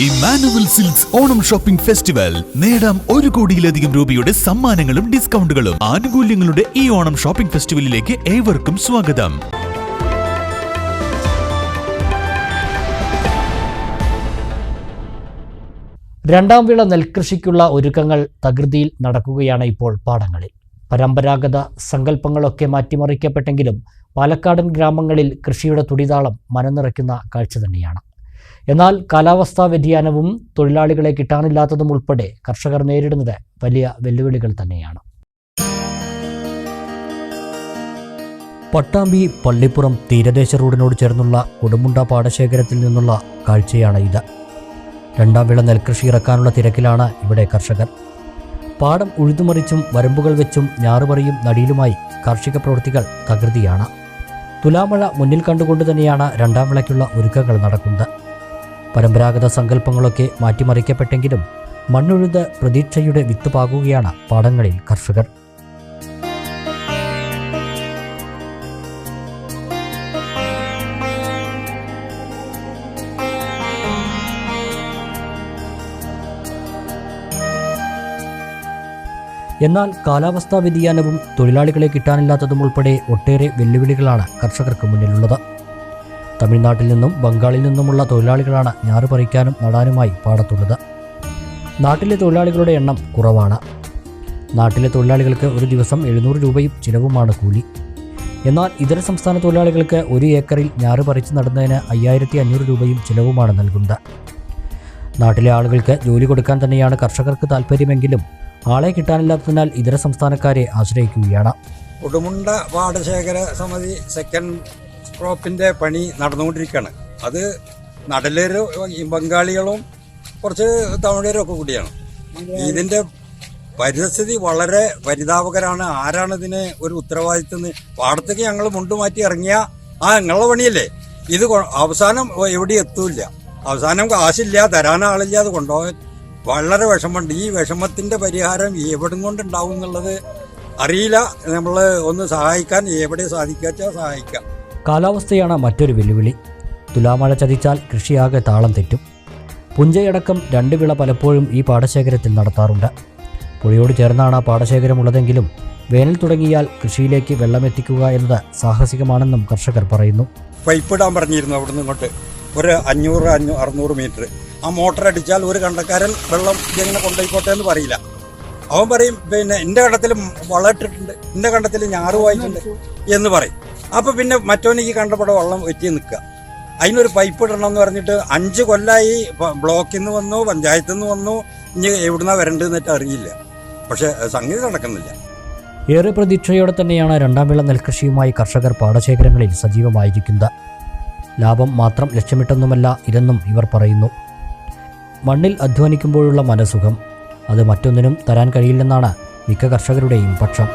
Emmanuel Silks Onam shopping festival. നേടാം ഒരു കോടിയിലധികം രൂപയുടെ സമ്മാനങ്ങളും ഡിസ്കൗണ്ടുകളും. ആനുകൂല്യങ്ങളുടെ ഈ ഓണം ഷോപ്പിംഗ് ഫെസ്റ്റിവലിലേക്ക് ഏവർക്കും സ്വാഗതം. രണ്ടാം വിള നെൽകൃഷിക്കുള്ള ഒരുക്കങ്ങൾ തകൃതിയിൽ നടക്കുകയാണ് ഇപ്പോൾ പാടങ്ങളിൽ. പരമ്പരാഗത സങ്കല്പങ്ങളൊക്കെ മാറ്റിമറിക്കപ്പെട്ടെങ്കിലും പാലക്കാടൻ ഗ്രാമങ്ങളിൽ കൃഷിയുടെ തുടിതാളം മനനിറയ്ക്കുന്ന കാഴ്ച തന്നെയാണ്. എന്നാൽ കാലാവസ്ഥാ വ്യതിയാനവും തൊഴിലാളികളെ കിട്ടാനില്ലാത്തതും ഉൾപ്പെടെ കർഷകർ നേരിടുന്നത് വലിയ വെല്ലുവിളികൾ തന്നെയാണ്. പട്ടാമ്പി പള്ളിപ്പുറം തീരദേശ റോഡിനോട് ചേർന്നുള്ള കൊടുമുണ്ട പാടശേഖരത്തിൽ നിന്നുള്ള കാഴ്ചയാണ് ഇത്. രണ്ടാം വിള നെൽകൃഷി ഇറക്കാനുള്ള തിരക്കിലാണ് ഇവിടെ കർഷകർ. പാടം ഉഴുതുമറിച്ചും വരമ്പുകൾ വെച്ചും ഞാറുപറിയും നടിയിലുമായി കാർഷിക പ്രവൃത്തികൾ തകൃതിയാണ്. തുലാമഴ മുന്നിൽ കണ്ടുകൊണ്ട് തന്നെയാണ് രണ്ടാം വിളയ്ക്കുള്ള ഒരുക്കങ്ങൾ നടക്കുന്നത്. പരമ്പരാഗത സങ്കല്പങ്ങളൊക്കെ മാറ്റിമറിക്കപ്പെട്ടെങ്കിലും മണ്ണുഴുത് പ്രതീക്ഷയുടെ വിത്ത് പാകുകയാണ് പാടങ്ങളിൽ കർഷകർ. എന്നാൽ കാലാവസ്ഥാ വ്യതിയാനവും തൊഴിലാളികളെ കിട്ടാനില്ലാത്തതും ഉൾപ്പെടെ ഒട്ടേറെ വെല്ലുവിളികളാണ് കർഷകർക്ക് മുന്നിലുള്ളത്. തമിഴ്നാട്ടിൽ നിന്നും ബംഗാളിൽ നിന്നുമുള്ള തൊഴിലാളികളാണ് ഞാറ് പറിക്കാനും നടാനുമായി പാടത്തുള്ളത്. നാട്ടിലെ തൊഴിലാളികളുടെ എണ്ണം കുറവാണ്. നാട്ടിലെ തൊഴിലാളികൾക്ക് ഒരു ദിവസം എഴുന്നൂറ് രൂപയും ചിലവുമാണ് കൂലി. എന്നാൽ ഇതര സംസ്ഥാന തൊഴിലാളികൾക്ക് ഒരു ഏക്കറിൽ ഞാറ് പറിച്ച് നടുന്നതിന് അയ്യായിരത്തി അഞ്ഞൂറ് രൂപയും ചിലവുമാണ് നൽകുന്നത്. നാട്ടിലെ ആളുകൾക്ക് ജോലി കൊടുക്കാൻ തന്നെയാണ് കർഷകർക്ക് താല്പര്യമെങ്കിലും ആളെ കിട്ടാനില്ലാത്തതിനാൽ ഇതര സംസ്ഥാനക്കാരെ ആശ്രയിക്കുകയാണ്. ഉടുമുണ്ട പാടശേഖര സമിതി സെക്കൻഡ് ക്രോപ്പിന്റെ പണി നടന്നുകൊണ്ടിരിക്കുകയാണ്. അത് നടലേര് ബംഗാളികളും കുറച്ച് തമിഴരും ഒക്കെ കൂടിയാണ് ഇതിന്റെ പരിസ്ഥിതി വളരെ പരിതാപകരാണ്. ആരാണ് ഇതിന് ഒരു ഉത്തരവാദിത്വം പാടത്തേക്ക് ഞങ്ങൾ മുണ്ടു മാറ്റി ഇറങ്ങിയ ആ ഞങ്ങളുടെ പണിയല്ലേ. ഇത് അവസാനം എവിടെ എത്തൂല അവസാനം കാശില്ല തരാൻ ആളില്ല അത് കൊണ്ടുപോകാൻ വളരെ വിഷമമുണ്ട്. ഈ വിഷമത്തിന്റെ പരിഹാരം എവിടെ കൊണ്ടുണ്ടാവും എന്നുള്ളത് അറിയില്ല. നമ്മൾ ഒന്ന് സഹായിക്കാൻ എവിടെ സാധിക്കാച്ചാൽ സഹായിക്കാം. കാലാവസ്ഥയാണ് മറ്റൊരു വെല്ലുവിളി. തുലാമഴ ചതിച്ചാൽ കൃഷിയാകെ താളം തെറ്റും. പുഞ്ചയടക്കം രണ്ട് വിള പലപ്പോഴും ഈ പാടശേഖരത്തിൽ നടത്താറുണ്ട്. പുഴയോട് ചേർന്നാണ് പാടശേഖരമുള്ളതെങ്കിലും വേനൽ തുടങ്ങിയാൽ കൃഷിയിലേക്ക് വെള്ളമെത്തിക്കുക എന്നത് സാഹസികമാണെന്നും കർഷകർ പറയുന്നു. പൈപ്പ് ഇടാൻ പറഞ്ഞിരുന്നു അവിടുന്ന് ഇങ്ങോട്ട്. ഒരു അഞ്ഞൂറ് അഞ്ഞൂ അറുന്നൂറ് മീറ്റർ. ആ മോട്ടർ അടിച്ചാൽ ഒരു കണ്ടക്കാരൻ വെള്ളം ഇങ്ങനെ കൊണ്ടുപോയിക്കോട്ടെ എന്ന് പറയില്ല. അവൻ പറയും പിന്നെ എന്റെ കണ്ടത്തിൽ വളം ഇട്ടിട്ടുണ്ട് എന്റെ കണ്ടത്തിൽ ഞാറ് വായിച്ചിട്ടുണ്ട് എന്ന് പറയും. അപ്പൊ പിന്നെ മറ്റോനിക്ക് കണ്ടപ്പടെ വെള്ളം വെറ്റി നിൽക്കുക. അതിനൊരു പൈപ്പ് ഇടണം എന്ന് പറഞ്ഞിട്ട് അഞ്ച് കൊല്ലായി ബ്ലോക്കിൽ നിന്ന് വന്നു പഞ്ചായത്തിൽ നിന്ന് വന്നു ഇനി എവിടുന്നാ വരണ്ടെന്നിട്ട് അറിയില്ല. പക്ഷെ സംഗീതം നടക്കുന്നില്ല. ഏറെ പ്രതീക്ഷയോടെ തന്നെയാണ് രണ്ടാം വിള നെൽകൃഷിയുമായി കർഷകർ പാടശേഖരങ്ങളിൽ സജീവമായിരിക്കുന്നത്. ലാഭം മാത്രം ലക്ഷ്യമിട്ടൊന്നുമല്ല ഇതെന്നും ഇവർ പറയുന്നു. മണ്ണിൽ അധ്വാനിക്കുമ്പോഴുള്ള മനസുഖം അത് മറ്റൊന്നിനും തരാൻ കഴിയില്ലെന്നാണ് മിക്ക കർഷകരുടെയും പക്ഷം.